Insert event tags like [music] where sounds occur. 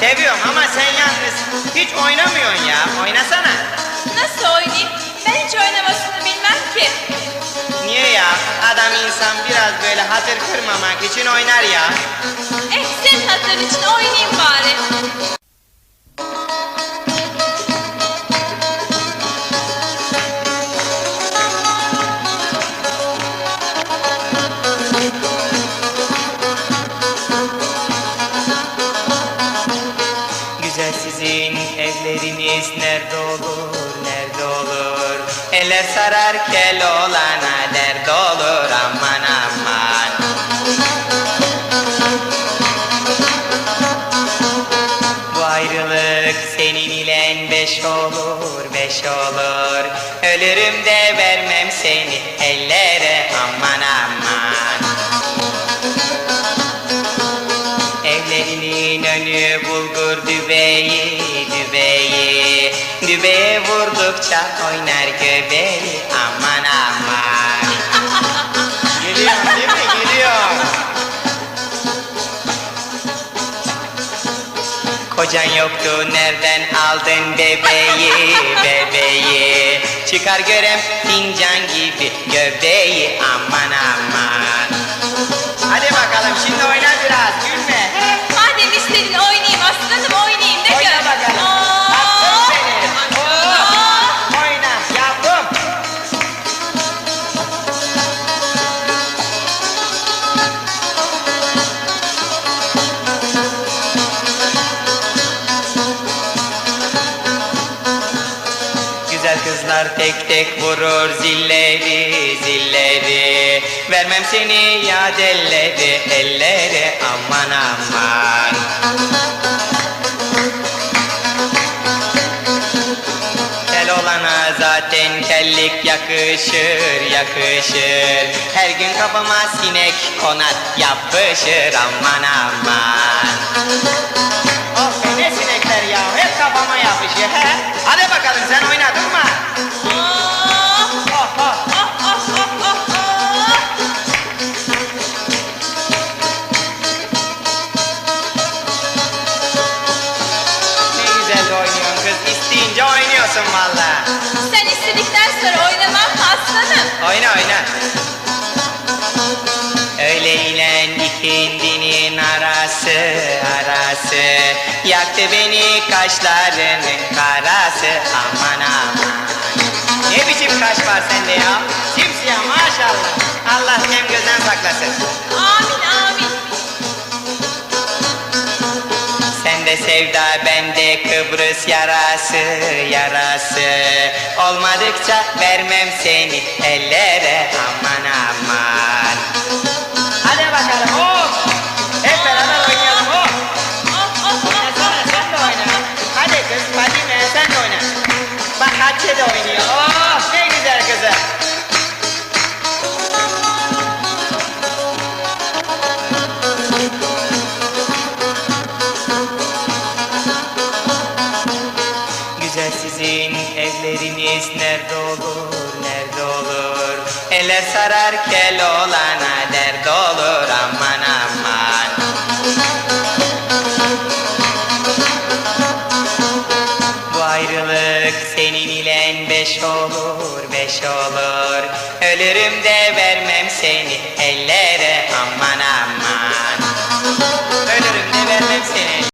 Seviyorum ama sen yalnız hiç oynamıyorsun ya. Oynasana. Nasıl oynayayım? Ben hiç oynamasını bilmem ki. Niye ya? Adam insan biraz böyle hatır kırmamak için oynar ya. Eh senin hatırın için oynayayım bari. Eller sarar kel olana dert olur aman aman. Bu ayrılık senin ile beş olur, beş olur. Ölürüm de vermem seni ellere vurdukça oynar göbeği aman aman. [laughs] Geliyor değil mi? Geliyor. Kocan yoktu nereden aldın bebeği, [laughs] bebeği. Çıkar görem fincan gibi göbeği aman aman. Hadi bakalım şimdi oyna biraz Kızlar tek tek vurur zilleri zilleri. Vermem seni yad elleri elleri aman aman. Kel olana zaten kellik yakışır, yakışır. Her gün kafama sinek konar, yapışır aman aman de oynuyorsun kız, isteyince oynuyorsun valla Sen istedikten sonra oynamam mı aslanım? Oyna oyna. Öyle ile ikindinin arası arası. Yaktı beni kaşlarının karası. Aman aman. Ne biçim kaş var sende ya? Simsiyah maşallah. Allah hem gözden saklasın. Amin amin. Sende sevda bende Kıbrıs yarası yarası. Olmadıkça vermem seni ellere aman aman evleriniz nerede olur, nerede olur? Eller sarar kel olana dert olur aman aman. Bu ayrılık senin ile beş olur, beş olur. Ölürüm de